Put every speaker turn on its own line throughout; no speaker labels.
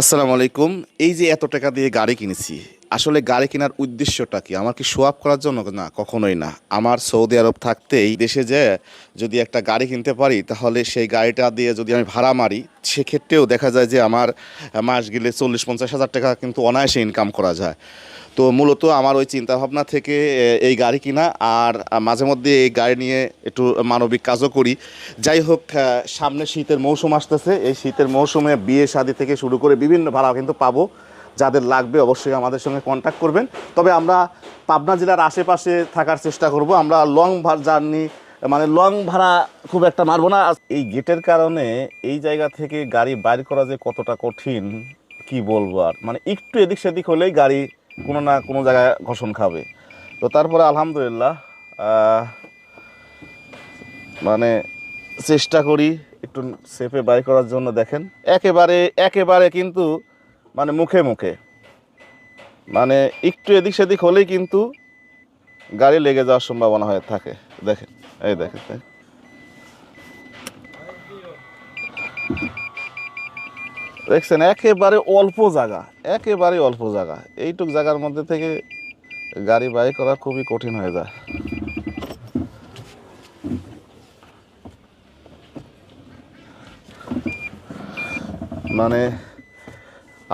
আসসালামু আলাইকুম। এই যে এত টাকা দিয়ে গাড়ি কিনেছি আসলে গাড়ি কেনার উদ্দেশ্যটা কি? আমার কি শো আপ করার জন্য? না, কখনোই না। আমার সৌদি আরব থাকতেই দেশে যে যদি একটা গাড়ি কিনতে পারি, তাহলে সেই গাড়িটা দিয়ে যদি আমি ভাড়া মারি, সেক্ষেত্রেও দেখা যায় যে আমার মাস গেলে চল্লিশ, পঞ্চাশ হাজার টাকা কিন্তু অনায়াসে ইনকাম করা যায়। তো মূলত আমার ওই চিন্তাভাবনা থেকে এই গাড়ি কিনা আর মাঝে মধ্যে এই গাড়ি নিয়ে একটু মানবিক কাজও করি। যাই হোক সামনে শীতের মৌসুম আসতেছে। এই শীতের মৌসুমে বিয়ে শাদি থেকে শুরু করে বিভিন্ন ভাড়া কিন্তু পাবো। যাদের লাগবে অবশ্যই আমাদের সঙ্গে কন্ট্যাক্ট করবেন। তবে আমরা পাবনা জেলার আশেপাশে থাকার চেষ্টা করব। আমরা লং জার্নি মানে লং ভাড়া খুব একটা মারবো না। এই গেটের কারণে এই জায়গা থেকে গাড়ি বাইর করা যে কতটা কঠিন, কি বলব আর? মানে একটু এদিক সেদিক হলেই গাড়ি কোনো না কোনো জায়গায় ঘষণ খাবে। তো তারপরে আলহামদুলিল্লাহ মানে চেষ্টা করি একটু সেফে বাই করার জন্য দেখেন। একেবারে একেবারে কিন্তু মানে মুখে মুখে। মানে একটু এদিক সেদিক হলেই কিন্তু গাড়ি লেগে যাওয়ার সম্ভাবনা হয়ে থাকে। দেখেন, এই দেখেন। দেখছেন, একেবারে অল্প জায়গা, একেবারে অল্প জায়গা। এইটুক জায়গার মধ্যে থেকে গাড়ি বাই করা খুবই কঠিন হয়ে যায়। মানে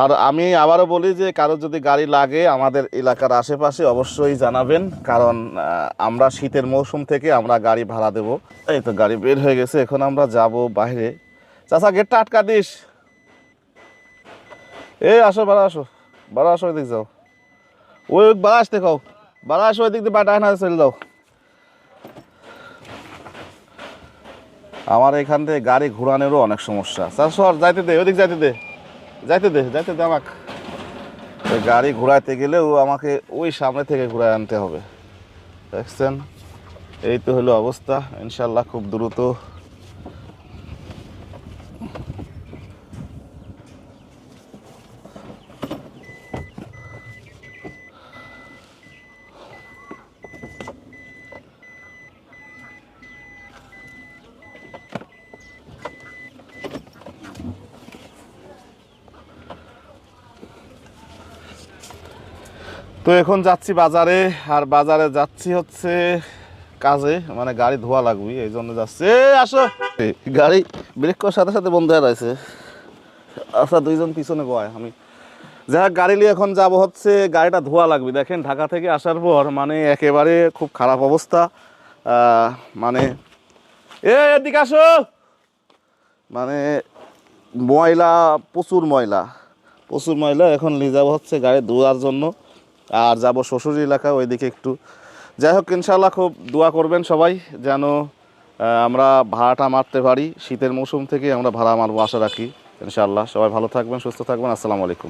আর আমি আবারও বলি যে কারও যদি গাড়ি লাগে আমাদের এলাকার আশেপাশে অবশ্যই জানাবেন, কারণ আমরা শীতের মৌসুম থেকে আমরা গাড়ি ভাড়া দেব। এই তো গাড়ি বের হয়ে গেছে, এখন আমরা যাব বাইরে। চাচা, গেটটা আটকা দিস। এই, আসো, বাড়া আসো। বাড়া, আসো, ওইদিক যাও। ওই বাড়া, আসতে খাও বাড়া, আসো, ওইদিক দিয়ে বাটা না চলে যাও। আমার এখান থেকে গাড়ি ঘোরানোরও অনেক সমস্যা। সর, যাইতে দে, ওইদিক যাইতে দে। যাইতে দে যাইতে দে আমাক। গাড়ি গেলে গেলেও আমাকে ওই সামনে থেকে ঘুরাই আনতে হবে। দেখছেন? এই তো হলো অবস্থা। ইনশাল্লাহ খুব দ্রুত তো এখন যাচ্ছি বাজারে আর বাজারে যাচ্ছি হচ্ছে কাজে মানে গাড়ি ধোয়া লাগবে এই জন্য যাচ্ছি। এ আসো। গাড়ি ব্রেক করার সাথে সাথে বন্ধ হয়ে রয়েছে। আচ্ছা দুইজন পিছনে বয় আমি। যাই গাড়ি নিয়ে এখন যাব হচ্ছে গাড়িটা ধোয়া লাগবে। দেখেন ঢাকা থেকে আসার পর মানে একেবারে খুব খারাপ অবস্থা। মানে এ এদিকে আসো। মানে ময়লা প্রচুর ময়লা। প্রচুর ময়লা এখন নিয়ে যাব হচ্ছে গাড়ি ধোয়ার জন্য। আর যাব শ্বশুর এলাকা ওইদিকে একটু। যাই হোক ইনশাল্লাহ খুব দোয়া করবেন সবাই যেন আমরা ভাড়াটা মারতে পারি। শীতের মৌসুম থেকে আমরা ভাড়া মারবো, আশা রাখি। ইনশাল্লাহ সবাই ভালো থাকবেন, সুস্থ থাকবেন। আসসালামু আলাইকুম।